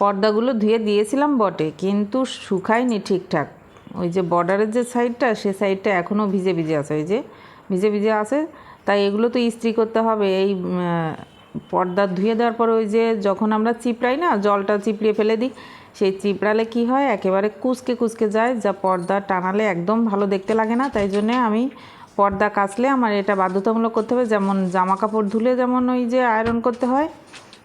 পর্দাগুলো ধুয়ে দিয়েছিলাম বটে, কিন্তু শুকায়নি ঠিকঠাক। ওই যে বর্ডারের যে সাইডটা সে সাইডটা এখনও ভিজে ভিজে আছে। ওই যে ভিজে ভিজে আছে, তাই এগুলো তো ইস্ত্রি করতে হবে। এই পর্দা ধুয়ে দেওয়ার পর ওই যে যখন আমরা চিপড়াই না, জলটা চিপড়িয়ে ফেলে দিই, সেই চিপড়ালে কি হয়, একেবারে কুচকে কুচকে যায়। যা পর্দা টানালে একদম ভালো দেখতে লাগে না, তাই জন্যে আমি পর্দা কাচলে আমার এটা বাধ্যতামূলক করতে হবে। যেমন জামা কাপড় ধুলে যেমন ওই যে আয়রন করতে হয়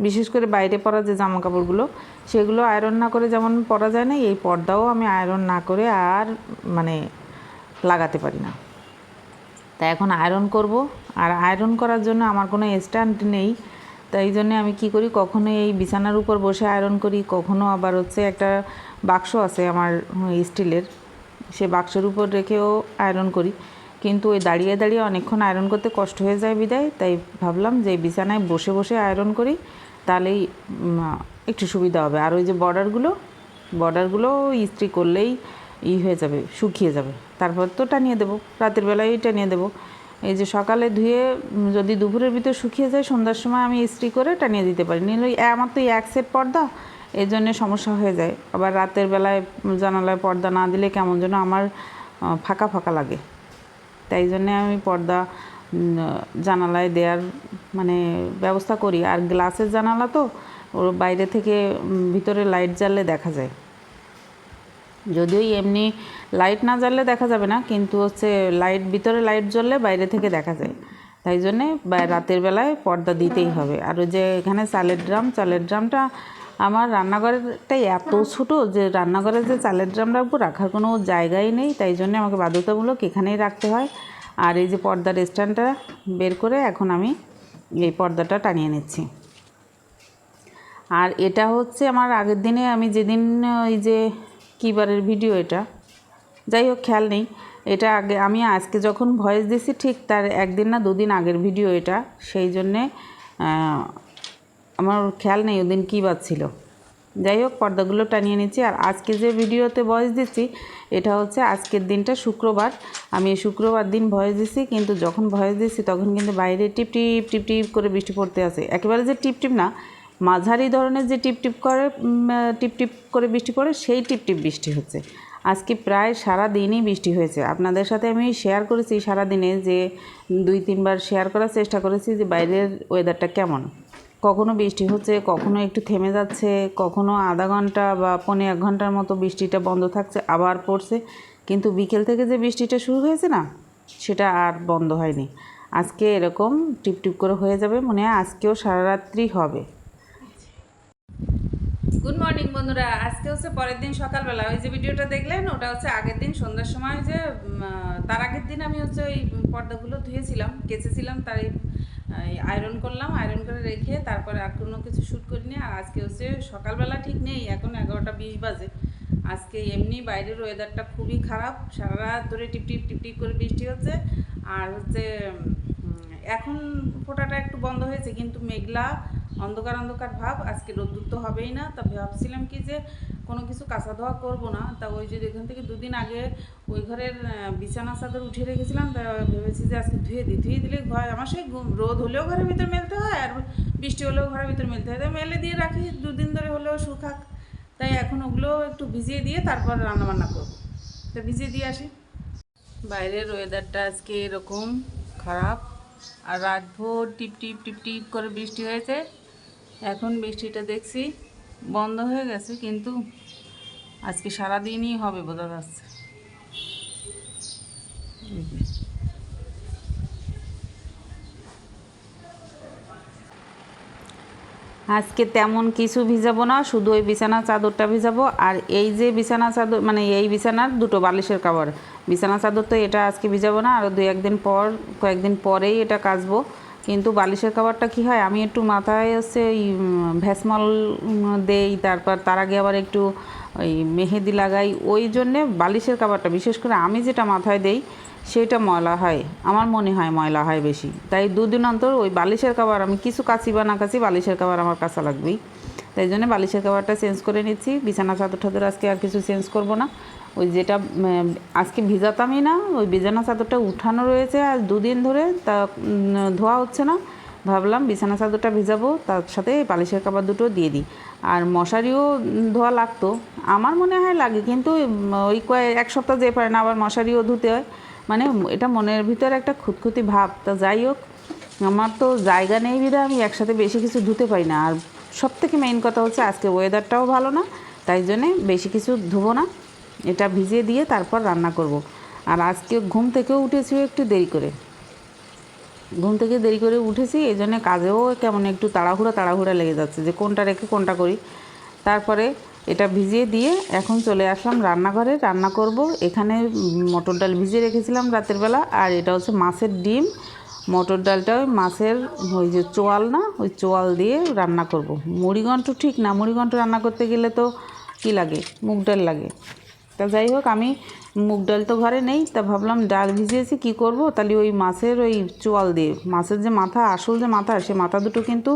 বিশেষ করে বাইরে পরা যে জামা কাপড়গুলো সেগুলো আয়রন না করে যেমন পরা যায় না, এই পর্দাও আমি আয়রন না করে আর মানে লাগাতে পারি না। তাই এখন আয়রন করব। আর আয়রন করার জন্য আমার কোনো স্ট্যান্ড নেই। তাই জন্য আমি কি করি, কখনো এই বিছানার উপর বসে আয়রন করি, কখনো আবার হচ্ছে একটা বাক্স আছে আমার স্টিলের, সে বাক্সের উপর রেখেও আয়রন করি। কিন্তু ওই দাঁড়িয়ে দাঁড়িয়ে অনেকক্ষণ আয়রন করতে কষ্ট হয়ে যায় বিদায়, তাই ভাবলাম যে বিছানায় বসে বসে আয়রন করি। তাহলেই একটু সুবিধা হবে। আর ওই যে বর্ডারগুলো বর্ডারগুলো ইস্ত্রি করলেই ই হয়ে যাবে, শুকিয়ে যাবে। তারপর তো টানিয়ে দেবো, রাতের বেলায় টানিয়ে দেবো। এই যে সকালে ধুয়ে যদি দুপুরের ভিতর শুকিয়ে যায়, সন্ধ্যার সময় আমি ইস্ত্রি করে টানিয়ে দিতে পারি। নিলে আমার তো এক সেট পর্দা এই জন্যে সমস্যা হয়ে যায়। আবার রাতের বেলায় জানালায় পর্দা না দিলে কেমন যেন আমার ফাঁকা ফাঁকা লাগে। তাই জন্যে আমি পর্দা জানালায় দেওয়ার মানে ব্যবস্থা করি। আর গ্লাসের জানালা তো, ওর বাইরে থেকে ভিতরে লাইট জ্বাললে দেখা যায়। যদিও এমনি লাইট না জ্বাললে দেখা যাবে না, কিন্তু হচ্ছে লাইট, ভিতরে লাইট জ্বললে বাইরে থেকে দেখা যায়। তাই জন্যে রাতের বেলায় পর্দা দিতেই হবে। আর ওই যে এখানে চালের ড্রাম, চালের ড্রামটা আমার রান্নাঘরটাই এত ছোটো যে রান্নাঘরে যে চালের ড্রাম রাখব রাখার কোনো জায়গাই নেই। তাই জন্য আমাকে বাধ্যতামূলক এখানেই রাখতে হয়। আর এই যে পর্দার স্ট্যান্ডটা বের করে এখন আমি এই পর্দাটা টানিয়ে নিচ্ছি। আর এটা হচ্ছে আমার আগের দিনে আমি যেদিন, ওই যে কিবারের ভিডিও এটা, যাই হোক খেয়াল নেই, এটা আগে আমি আজকে যখন ভয়েস দিছি ঠিক তার একদিন না দুদিন আগের ভিডিও এটা, সেই জন্যে আমার খেয়াল নেই ওদিন কী বার ছিল যাই হোক, পর্দাগুলো টানিয়ে নিচ্ছি। আর আজকে যে ভিডিওতে ভয়েস দিচ্ছি, এটা হচ্ছে আজকের দিনটা শুক্রবার। আমি শুক্রবার দিন ভয়েস দিচ্ছি কিন্তু যখন ভয়েস দিচ্ছি তখন কিন্তু বাইরে টিপ টিপ টিপ টিপ করে বৃষ্টি পড়তে আসে একেবারে যে টিপ টিপ না, মাঝারি ধরনের যে টিপ টিপ করে টিপ টিপ করে বৃষ্টি পড়ে, সেই টিপ টিপ বৃষ্টি হচ্ছে। আজকে প্রায় সারা দিনই বৃষ্টি হয়েছে। আপনাদের সাথে আমি শেয়ার করেছি সারা দিনে যে দুই, তিনবার শেয়ার করার চেষ্টা করেছি যে বাইরের ওয়েদারটা কেমন। কখনো বৃষ্টি হচ্ছে, কখনো একটু থেমে যাচ্ছে, কখনো আধা ঘণ্টা বা পৌনে এক ঘণ্টার মতো বৃষ্টিটা বন্ধ থাকছে, আবার পড়ছে। কিন্তু বিকেল থেকে যে বৃষ্টিটা শুরু হয়েছে না, সেটা আর বন্ধ হয়নি। আজকে এরকম টিপ টিপ করে হয়ে যাবে, মনে হয় আজকেও সারা রাত্রি হবে। গুড মর্নিং বন্ধুরা, আজকে হচ্ছে পরের দিন সকালবেলা। ওই যে ভিডিওটা দেখলেন, ওটা হচ্ছে আগের দিন সন্ধ্যার সময় যে তার আগের দিন আমি হচ্ছে ওই পর্দাগুলো ধুয়েছিলাম, কেচেছিলাম তার আয়রন করলাম আয়রন করে রেখে তারপরে আর কোনো কিছু শ্যুট করিনি। আর আজকে হচ্ছে সকালবেলা ঠিক নেই, এখন এগারোটা বিশ বাজে। আজকে এমনি বাইরের ওয়েদারটা খুবই খারাপ সারা রাত ধরে টিপটিপ টিপটিপ টিপ টিপ করে বৃষ্টি হচ্ছে। আর হচ্ছে এখন ফোটাটা একটু বন্ধ হয়েছে, কিন্তু মেঘলা অন্ধকার অন্ধকার ভাব, আজকে রোদ্দুর তো হবেই না। তা ভাবছিলাম কি যে কোনো কিছু কাঁচা ধোয়া করব না। তা ওই যে এখান থেকে দুদিন আগে ওই ঘরের বিছানা চাদর উঠিয়ে রেখেছিলাম। তা ভেবেছি যে আজকে ধুয়ে দিই ধুয়ে দিলে ঘর, আমার সেই রোদ হলেও ঘরের ভিতর মেলতে হয় আর বৃষ্টি হলেও ঘরের ভিতর মেলতে হয়। তাই মেলে দিয়ে রাখি, দুদিন ধরে হলেও শুকাক তাই এখন ওগুলো একটু ভিজিয়ে দিয়ে তারপর রান্নাবান্না করব। তা ভিজিয়ে দিয়ে আসি। বাইরের ওয়েদারটা আজকে এরকম খারাপ। আর রাত ভোর টিপ টিপ টিপ টিপ করে বৃষ্টি হয়েছে। এখন বৃষ্টিটা দেখছি, বন্ধ হয়ে গেছে, কিন্তু আজকে সারাদিনই হবে বোঝা যাচ্ছে। আজকে তেমন কিছু ভিজাবো না, শুধু ওই বিছানা চাদরটা ভিজাবো, আর এই যে বিছানা চাদর মানে এই বিছানার দুটো বালিশের কাবার বিছানা চাদর তো এটা আজকে ভিজাবো না আরও দু একদিন পর, কয়েকদিন পরেই এটা কাচবো। কিন্তু বালিশের খাবারটা কি হয়? আমি একটু মাথায় হচ্ছে ওই ভ্যাসমল দেই, তারপর তার আগে আবার একটু ওই মেহেদি লাগাই। ওই জন্যে বালিশের খাবারটা, বিশেষ করে আমি যেটা মাথায় দেই, সেটা ময়লা হয়। আমার মনে হয় ময়লা হয় বেশি। তাই দুদিন অন্তর ওই বালিশের খাবার, আমি কিছু কাচি বা না কাচি বালিশের খাবার আমার কাঁচা লাগবেই। তাই জন্য বালিশের কাবারটা চেঞ্জ করে নিচ্ছি। বিছানা চাদর টাদর আজকে আর কিছু চেঞ্জ করব না। ওই যেটা আজকে ভিজাতামই না, ওই বিছানা চাদরটা উঠানো রয়েছে আর দুদিন ধরে তা ধোয়া হচ্ছে না। ভাবলাম বিছানা চাদরটা ভিজাবো, তার সাথে বালিশের কাপড় দুটো দিয়ে দিই। আর মশারিও ধোয়া লাগতো। আমার মনে হয় লাগে, কিন্তু ওই কয়েক এক সপ্তাহ যেতে পারে না, আবার মশারিও ধুতে হয়। মানে এটা মনের ভিতরে একটা খুঁতখুঁতি ভাব। তা যাই হোক, আমার তো জায়গা নেই বিধে আমি একসাথে বেশি কিছু ধুতে পারি না। আর সব থেকে মেইন কথা হচ্ছে আজকে ওয়েদারটাও ভালো না, তাই জন্যে বেশি কিছু ধুবো না। এটা ভিজিয়ে দিয়ে তারপর রান্না করব। আর আজকে ঘুম থেকেও উঠেছি একটু দেরি করে। ঘুম থেকে দেরি করে উঠেছি, এই জন্যে কাজেও কেমন একটু তাড়াহুড়া তাড়াহুড়া লেগে যাচ্ছে যে কোনটা রেখে কোনটা করি। তারপরে এটা ভিজিয়ে দিয়ে এখন চলে আসলাম রান্নাঘরে, রান্না করব। এখানে মটর ডাল ভিজিয়ে রেখেছিলাম রাতের বেলা, আর এটা হচ্ছে মাছের ডিম। মটর ডালটা ওই মাছের ওই যে চোয়াল না, ওই চোয়াল দিয়ে রান্না করব। মুড়িঘণ্ট ঠিক না, মুড়িঘণ্ট রান্না করতে গেলে তো কী লাগে? মুগ ডাল লাগে। তা যাই হোক, আমি মুগ ডাল তো ঘরে নেই, তা ভাবলাম ডাল ভিজিয়েছি, কি করব? তাহলে ওই মাছের ওই চোয়াল দিয়ে, মাছের যে মাথা, আসল যে মাথা, সে মাথা দুটো কিন্তু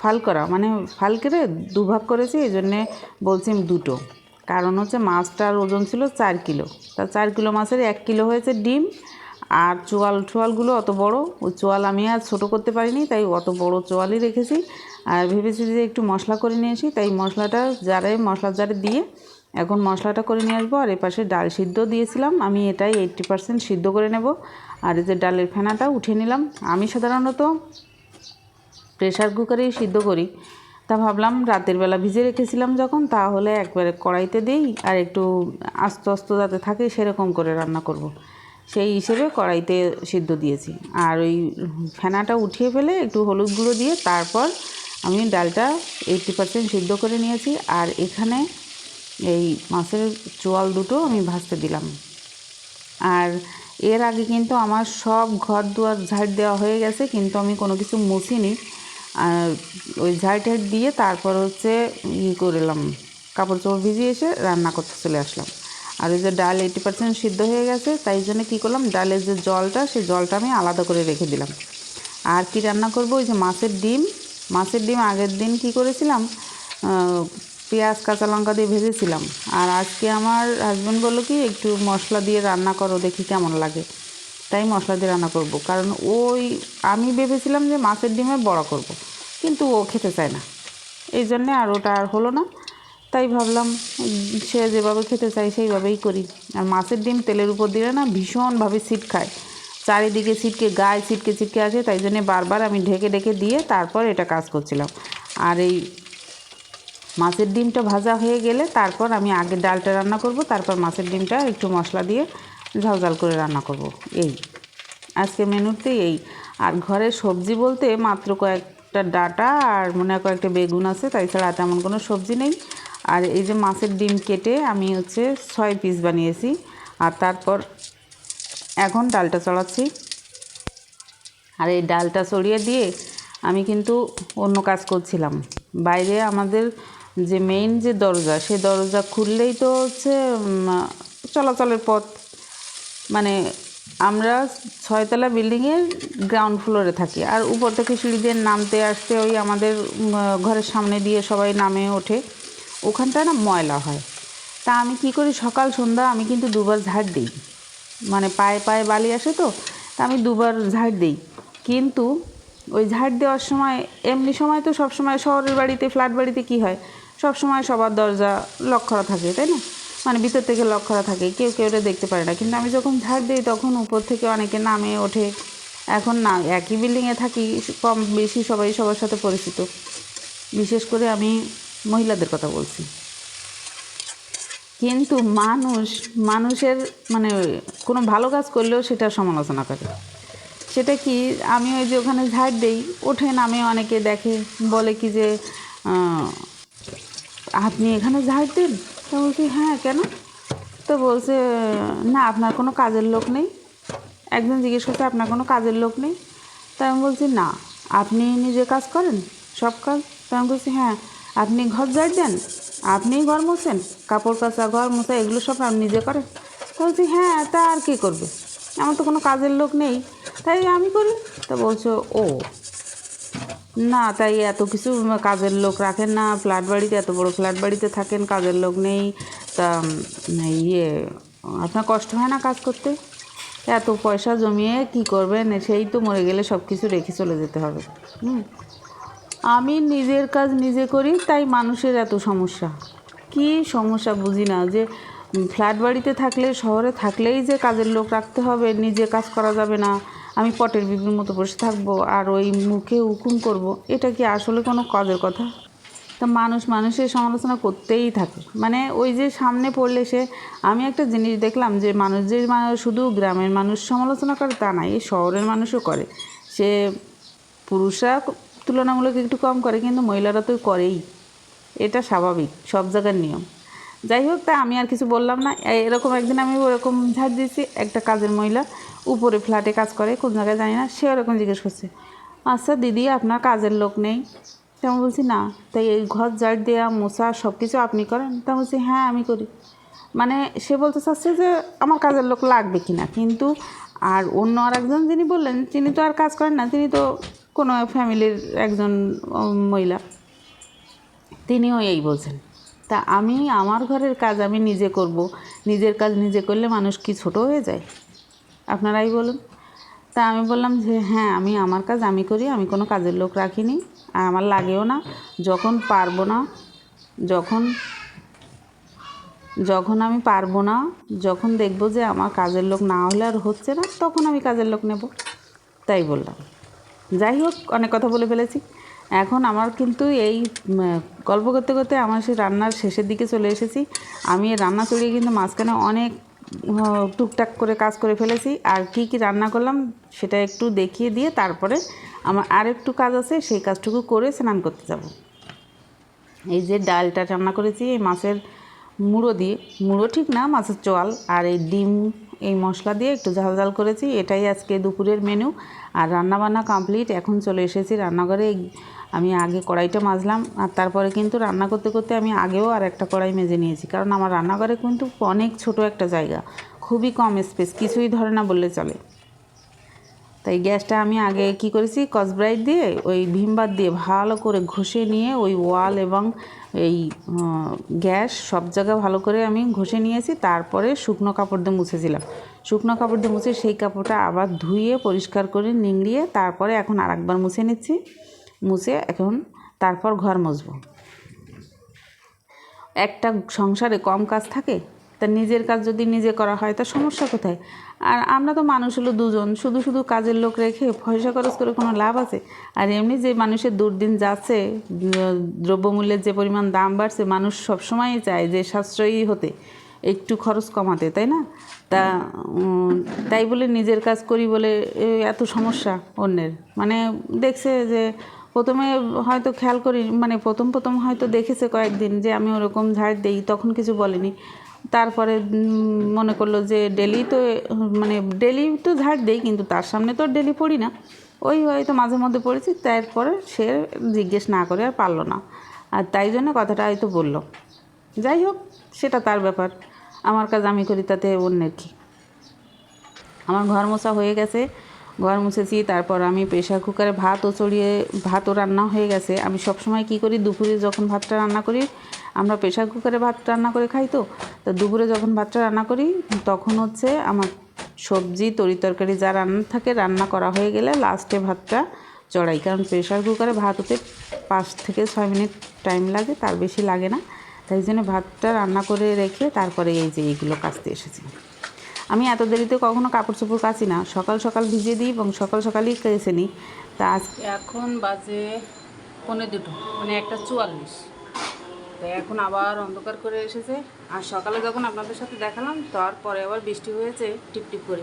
ফাল করা। মানে ফাল কেটে দুভাগ করেছি, এই জন্যে বলছি দুটো। কারণ হচ্ছে মাছটার ওজন ছিল চার কিলো। তা চার কিলো মাছের এক কিলো হয়েছে ডিম আর চোয়াল, চোয়ালগুলো অত বড়। ওই চোয়াল আমি আর ছোটো করতে পারিনি, তাই অত বড় চোয়ালই রেখেছি। আর ভেবেছি যে একটু মশলা করে নিয়ে আসি, তাই মশলাটা জারে মশলা জারে দিয়ে এখন মশলাটা করে নিয়ে আসব। আর এপাশে ডাল সিদ্ধ দিয়েছিলাম, আমি এটাই এইট্টি পার্সেন্ট সিদ্ধ করে নেব। আর এই যে ডালের ফেনাটা উঠে নিলাম। আমি সাধারণত প্রেশার কুকারেই সিদ্ধ করি। তা ভাবলাম রাতের বেলা ভিজে রেখেছিলাম যখন, তাহলে একবারে কড়াইতে দিই আর একটু আস্তে আস্তে যাতে থাকে সেরকম করে রান্না করব। সেই হিসেবে কড়াইতে সিদ্ধ দিয়েছি। আর ওই ফেনাটা উঠিয়ে ফেলে একটু হলুদ গুঁড়ো দিয়ে তারপর আমি ডালটা এইটটি পার্সেন্ট সিদ্ধ করে নিয়েছি। আর এখানে এই মাছের চোয়াল দুটো আমি ভাজতে দিলাম। আর এর আগে কিন্তু আমার সব ঘর দুয়ার ঝাড় দেওয়া হয়ে গেছে, কিন্তু আমি কোনো কিছু মুছিনি। আর ওই ঝাড় ঠাড় দিয়ে তারপর হচ্ছে ই করলাম, কাপড় চোপড় ভিজিয়ে এসে রান্না করতে চলে আসলাম। আর ওই যে ডাল এইটি পার্সেন্ট সিদ্ধ হয়ে গেছে, তাই জন্য কী করলাম, ডালের যে জলটা, সেই জলটা আমি আলাদা করে রেখে দিলাম। আর কি রান্না করব, ওই যে মাছের ডিম। মাছের ডিম আগের দিন কি করেছিলাম পেঁয়াজ, কাঁচা লঙ্কা দিয়ে ভেজেছিলাম। আর আজকে আমার হাজব্যান্ড বলল কি, একটু মশলা দিয়ে রান্না করো, দেখি কেমন লাগে। তাই মশলা দিয়ে রান্না করব। কারণ ওই আমি ভেবেছিলাম যে মাছের ডিমে বড়া করব। কিন্তু ও খেতে চায় না। এই জন্যে আর ওটা আর হলো না। তাই ভাবলাম, সে যেভাবে খেতে চায় সেইভাবেই করি। আর মাছের ডিম তেলের উপর দিলে না ভীষণভাবে ছিট খায় চারিদিকে ছিটকে, গায়ে ছিটকে ছিটকে আছে তাই জন্যে বারবার আমি ঢেকে ঢেকে দিয়ে তারপর এটা কাজ করছিলাম। আর এই মাছের ডিমটা ভাজা হয়ে গেলে তারপর আমি আগে ডালটা রান্না করব, তারপর মাছের ডিমটা একটু মশলা দিয়ে ঝাল ঝাল করে রান্না করব। এই আজকে মেনুতে এই। আর ঘরে সবজি বলতে মাত্র কয়েকটা ডাটা আর মনে হয় কয়েকটা বেগুন আছে তাই ছাড়া তেমন কোনো সবজি নেই। আর এই যে মাছের ডিম কেটে আমি হচ্ছে ছয় পিস বানিয়েছি। আর তারপর এখন ডালটা চড়াচ্ছি। আর এই ডালটা ছড়িয়ে দিয়ে আমি কিন্তু অন্য কাজ করছিলাম। বাইরে আমাদের যে মেইন যে দরজা সেই দরজা খুললেই তো হচ্ছে চলাচলের পথ মানে আমরা ছয়তলা বিল্ডিংয়ের গ্রাউন্ড ফ্লোরে থাকি। আর উপর থেকে সিঁড়ি দিয়ে নামতে আসতে ওই আমাদের ঘরের সামনে দিয়ে সবাই নামে ওঠে। ওখানটা না ময়লা হয়। তা আমি কি করি, সকাল, সন্ধ্যা আমি কিন্তু দুবার ঝাড় দিই। মানে পায়ে পায়ে বালি আসে তো, তা আমি দুবার ঝাড় দিই। কিন্তু ওই ঝাড় দেওয়ার সময়, এমনি সময় তো সব সময় শহরের বাড়িতে ফ্ল্যাট বাড়িতে কি হয়? সব সময় সবার দরজা লক করা থাকে, তাই না? মানে ভিতর থেকে লক করা থাকে, কেউ কেউ এটা দেখতে পারে না। কিন্তু আমি যখন ঝাড় দিই তখন উপর থেকে অনেকে নামে ওঠে। এখন না, একই বিল্ডিংয়ে থাকি, কম বেশি সবাই সবার সাথে পরিচিত। বিশেষ করে আমি মহিলাদের কথা বলছি। কিন্তু মানুষ, মানুষের মানে কোনো ভালো কাজ করলেও সেটা সমালোচনা করে। সেটা কি, আমি ওই যে ওখানে ঝাড় দেই, ওঠে নামে অনেকে দেখে, বলে কি যে আপনি এখানে ঝাড় দেন? তো বলছি হ্যাঁ কেন? তো বলছে, না, আপনার কোনো কাজের লোক নেই। একজন জিজ্ঞেস করছে, আপনার কোনো কাজের লোক নেই? তাই আমি বলছি, না, আপনি নিজে কাজ করেন, সব কাজ? তাই আমি বলছি হ্যাঁ আপনি ঘর ঝাড় দেন আপনিই ঘর মোছেন, কাপড় কাচা, ঘর মোছা, এগুলো সব আপনি নিজে করেন তো বলছি হ্যাঁ তা আর কী করবে? আমার তো কোনো কাজের লোক নেই। তাই আমি করি। তো বলছো, ও, না, তাই এত কিছু কাজের লোক রাখেন না। ফ্ল্যাট বাড়িতে, এত বড় ফ্ল্যাট বাড়িতে থাকেন, কাজের লোক নেই। তা ইয়ে আপনার কষ্ট হয় না কাজ করতে? এত পয়সা জমিয়ে কি করবেন? সেই তো মরে গেলে সব কিছু রেখে চলে যেতে হবে। হুম। আমি নিজের কাজ নিজে করি, তাই মানুষের এত সমস্যা। কি সমস্যা বুঝি না, যে ফ্ল্যাট বাড়িতে থাকলে, শহরে থাকলেই যে কাজের লোক রাখতে হবে, নিজে কাজ করা যাবে না, আমি পটের বিবির মতো বসে থাকব আর ওই মুখে হুকুম করব, এটা কি আসলে কোনো কাজের কথা? তা মানুষ মানুষের সমালোচনা করতেই থাকে। মানে ওই যে সামনে পড়লে সে, আমি একটা জিনিস দেখলাম যে মানুষ যে শুধু গ্রামের মানুষ সমালোচনা করে তা না, এই শহরের মানুষও করে। সে পুরুষরা তুলনামূলক একটু কম করে, কিন্তু মহিলারা তো করেই। এটা স্বাভাবিক, সব জায়গার নিয়ম। যাই হোক, তা আমি আর কিছু বললাম না। এরকম একদিন আমি ওরকম ঝাড় দিয়েছি, একটা কাজের মহিলা উপরে ফ্ল্যাটে কাজ করে, কোন জায়গায় জানি না, সে ওরকম জিজ্ঞেস করছে আচ্ছা দিদি, আপনার কাজের লোক নেই? তেমন বলছি, না। তাই এই ঘর ঝাড় দেওয়া মোছা সব কিছু আপনি করেন। তা বলছি হ্যাঁ আমি করি। মানে সে বলতে চাচ্ছে যে, আমার কাজের লোক লাগবে কি না কিন্তু আর অন্য আর একজন যিনি বললেন, তিনি তো আর কাজ করেন না, তিনি তো কোনো ফ্যামিলির একজন মহিলা। তিনিও এই বলছেন, তা আমি আমার ঘরের কাজ আমি নিজে করব। নিজের কাজ নিজে করলে মানুষ কি ছোট হয়ে যায়? আপনারাই বলুন। তা আমি বললাম যে হ্যাঁ আমি আমার কাজ আমি করি, আমি কোনো কাজের লোক রাখিনি। আর আমার লাগেও না। যখন পারব না, যখন যখন আমি পারব না, যখন দেখব যে আমার কাজের লোক না হলে আর হচ্ছে না, তখন আমি কাজের লোক নেব। তাই বললাম। যাই হোক, অনেক কথা বলে ফেলেছি। এখন আমার কিন্তু এই গল্প করতে করতে আমার সেই রান্নার শেষের দিকে চলে এসেছি। আমি রান্না চড়িয়ে কিন্তু মাঝখানে অনেক টুকটাক করে কাজ করে ফেলেছি। আর কি কি রান্না করলাম সেটা একটু দেখিয়ে দিয়ে তারপরে আমার আর একটু কাজ আছে, সেই কাজটুকু করে স্নান করতে যাব। এই যে ডালটা রান্না করেছি, এই মাছের মুড়ো দিয়ে। মুড়ো ঠিক না, মাছের চোয়াল। আর এই ডিম এই মশলা দিয়ে একটু ঝাল ঝাল করেছি। এটাই আজকে দুপুরের মেনু আর রান্না বান্না কমপ্লিট এখন চলে এসেছি রান্নাঘরে। আমি আগে কড়াইটা মাজলাম। আর তারপরে কিন্তু রান্না করতে করতে আমি আগেও আর একটা কড়াই মেজে নিয়েছি। কারণ আমার রান্নাঘরে কিন্তু অনেক ছোট একটা জায়গা। খুবই কম স্পেস কিছুই ধরে না বললে চলে। তাই গ্যাসটা আমি আগে কি করেছি, কসব্রাইট দিয়ে ওই ভীমবার দিয়ে ভালো করে ঘষে নিয়ে ওই ওয়াল এবং এই গ্যাস সব জায়গা ভালো করে আমি ঘষে নিয়েছি। তারপরে শুকনো কাপড় দিয়ে মুছেছিলাম। শুকনো কাপড় দিয়ে মুছে সেই কাপড়টা আবার ধুয়ে পরিষ্কার করে নিংড়িয়ে তারপরে এখন আর একবার মুছে নিচ্ছি। মুছে এখন তারপর ঘর মুছবো। একটা সংসারে কম কাজ থাকে তা নিজের কাজ যদি নিজে করা হয়, তা সমস্যা কোথায়? আর আমরা তো মানুষ হলো দুজন, শুধু শুধু কাজের লোক রেখে পয়সা খরচ করে কোনো লাভ আছে? আর এমনি যে মানুষের দুর্দিন যাচ্ছে দ্রব্যমূল্যের যে পরিমাণ দাম বাড়ছে, মানুষ সবসময়ই চায় যে সাশ্রয়ী হতে, একটু খরচ কমাতে, তাই না? তা তাই বলে নিজের কাজ করি বলে এত সমস্যা অন্যের। মানে দেখছে যে প্রথমে হয়তো খেয়াল করি মানে প্রথম প্রথম হয়তো দেখেছে কয়েকদিন যে আমি ওরকম ঝাড় দেই, তখন কিছু বলেনি। তারপরে মনে করল যে ডেলি তো মানে ডেলি তো ঝাড় দেই, কিন্তু তার সামনে তো ডেলি পড়ি না। ওই হয়তো মাঝে মধ্যে পড়েছি, তারপরে সে জিজ্ঞেস না করে আর পারল না। আর তাই জন্য কথাটা হয়তো বলল। যাই হোক, সেটা তার ব্যাপার। আমার কাজ আমি করি, তাতে অন্যের কী। আমার ঘর মোছা হয়ে গেছে, ঘর মুছেছি, তারপর আমি প্রেশার কুকারে ভাতও চড়িয়ে ভাতও রান্না হয়ে গেছে। আমি সবসময় কী করি, দুপুরে যখন ভাতটা রান্না করি আমরা প্রেশার কুকারে ভাত রান্না করে খাই তো তো দুপুরে যখন ভাতটা রান্না করি, তখন হচ্ছে আমার সবজি, তরি তরকারি যা রান্না থাকে রান্না করা হয়ে গেলে লাস্টে ভাতটা চড়াই। কারণ প্রেশার কুকারে ভাত হতে পাঁচ থেকে ছয় মিনিট টাইম লাগে, তার বেশি লাগে না। তাই জন্য ভাতটা রান্না করে রেখে তারপরে এই যে এইগুলো কাচতে এসেছি। আমি এত দেরিতে কখনো কাপড় চোপড় কাচি না। সকাল সকাল ভিজিয়ে দিই এবং সকাল সকালই কেসে নিই। তা আজকে এখন বাজে পৌনে দুটো মানে একটা চুয়াল্লিশ। তো এখন আবার অন্ধকার করে এসেছে। আর সকালে যখন আপনাদের সাথে দেখালাম, তারপরে আবার বৃষ্টি হয়েছে টিপটিপ করে।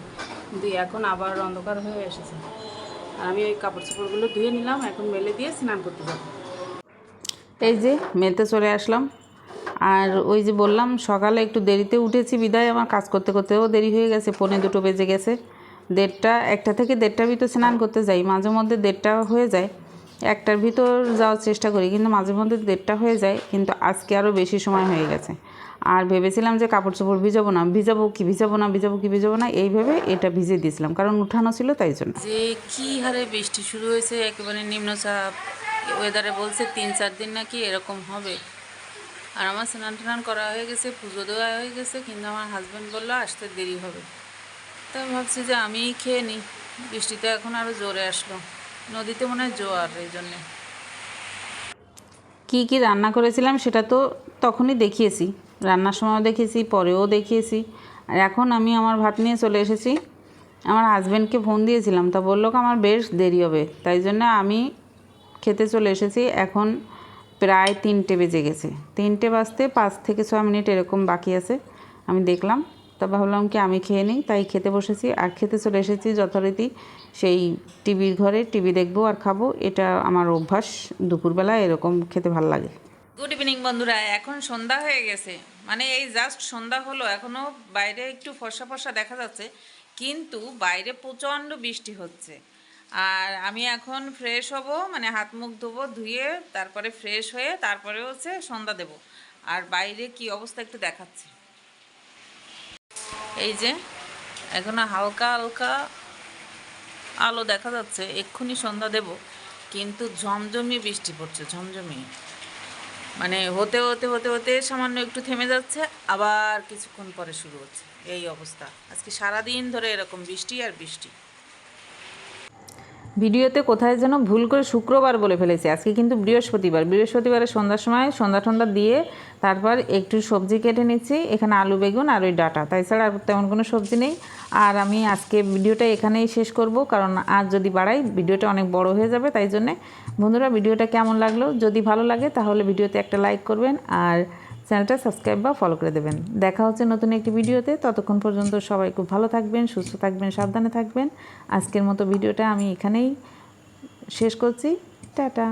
কিন্তু এখন আবার অন্ধকার হয়ে এসেছে। আর আমি ওই কাপড় চোপড়গুলো ধুয়ে নিলাম, এখন মেলে দিয়ে স্নান করতে যাব। এই যে মেলতে চলে আসলাম। আর ওই যে বললাম, সকালে একটু দেরিতে উঠেছি বিদায়, আমার কাজ করতে করতেও দেরি হয়ে গেছে, পৌনে দুটো বেজে গেছে। দেড়টা, একটা থেকে দেড়টার ভিতর স্নান করতে যাই, মাঝে মধ্যে দেড়টা হয়ে যায়। একটার ভিতর যাওয়ার চেষ্টা করি, কিন্তু মাঝে মধ্যে দেড়টা হয়ে যায়, কিন্তু আজকে আরও বেশি সময় হয়ে গেছে। আর ভেবেছিলাম যে কাপড় চোপড় ভিজাবো না, ভিজাবো কি ভিজাবো না, ভিজাবো কি ভিজাবো না, এই ভেবে এটা ভিজে দিয়েছিলাম, কারণ উঠানো ছিল তাই জন্য। যে কি হারে বৃষ্টি শুরু হয়েছে, একেবারে নিম্নচাপ ওয়েদারে বলছে তিন চার দিন নাকি এরকম হবে। আর আমার স্নান টান করা হয়ে গেছে, পুজো দেওয়া হয়ে গেছে, কিন্তু আমার হাজব্যান্ড বলল, আসতে দেরি হবে। তো ভাবছি যে আমি খেয়ে নিই বৃষ্টিতে এখন আরও জোরে আসলো। নদীতে মনে হয় জোয়ার এই জন্যে। কী কী রান্না করেছিলাম সেটা তো তখনই দেখিয়েছি। রান্নার সময়ও দেখিয়েছি, পরেও দেখিয়েছি। আর এখন আমি আমার ভাত নিয়ে চলে এসেছি। আমার হাজব্যান্ডকে ফোন দিয়েছিলাম, তা বলল আমার বেশ দেরি হবে। তাই জন্য আমি খেতে চলে এসেছি। এখন প্রায় তিনটে বেজে গেছে। তিনটে বাজতে পাঁচ থেকে ছ মিনিট এরকম বাকি আছে। আমি দেখলাম তা ভাবলাম কি আমি খেয়ে নিই, তাই খেতে বসেছি। আর খেতে চলে এসেছি যথারীতি সেই টিভির ঘরে, টিভি দেখব আর খাব। এটা আমার অভ্যাস, দুপুরবেলা এরকম খেতে ভালো লাগে। গুড ইভিনিং বন্ধুরা। এখন সন্ধ্যা হয়ে গেছে। মানে এই জাস্ট সন্ধ্যা হলো এখনও বাইরে একটু ফর্সা ফর্সা দেখা যাচ্ছে, কিন্তু বাইরে প্রচণ্ড বৃষ্টি হচ্ছে। আর আমি এখন ফ্রেশ হব মানে হাত মুখ ধোবো, ধুয়ে তারপরে ফ্রেশ হয়ে তারপরে হচ্ছে সন্ধ্যা দেব। আর বাইরে কি অবস্থা একটু দেখাচ্ছি। এই যে, এখন হালকা হালকা আলো দেখা যাচ্ছে, এক্ষুনি সন্ধ্যা দেব। কিন্তু ঝমঝমিয়ে বৃষ্টি পড়ছে, ঝমঝমিয়ে। মানে হতে হতে হতে হতে সামান্য একটু থেমে যাচ্ছে, আবার কিছুক্ষণ পরে শুরু হচ্ছে। এই অবস্থা। আজকে সারাদিন ধরে এরকম বৃষ্টি আর বৃষ্টি। ভিডিওতে কোথায় যেন ভুল করে শুক্রবার বলে ফেলেছি। আজকে কিন্তু বৃহস্পতিবার। বৃহস্পতিবারের সন্ধ্যার সময় সন্ধ্যা টন্ধ্যা দিয়ে তারপর একটু সবজি কেটে নিচ্ছি, এখানে আলু বেগুন আর ওই ডাটা। তাই ছাড়া আর তেমন কোনো সবজি নেই। আর আমি আজকে ভিডিওটা এখানেই শেষ করব, কারণ আজ যদি বাড়াই, ভিডিওটা অনেক বড় হয়ে যাবে, তাই জন্যে। বন্ধুরা, ভিডিওটা কেমন লাগল? যদি ভালো লাগে, তাহলে ভিডিওতে একটা লাইক করবেন। আর চ্যানেলটা সাবস্ক্রাইব বা ফলো করে দেবেন। দেখা হচ্ছে নতুন একটি ভিডিওতে। ততক্ষণ পর্যন্ত সবাই খুব ভালো থাকবেন, সুস্থ থাকবেন, সাবধানে থাকবেন। আজকের মতো ভিডিওটা আমি এখানেই শেষ করছি। টাটা।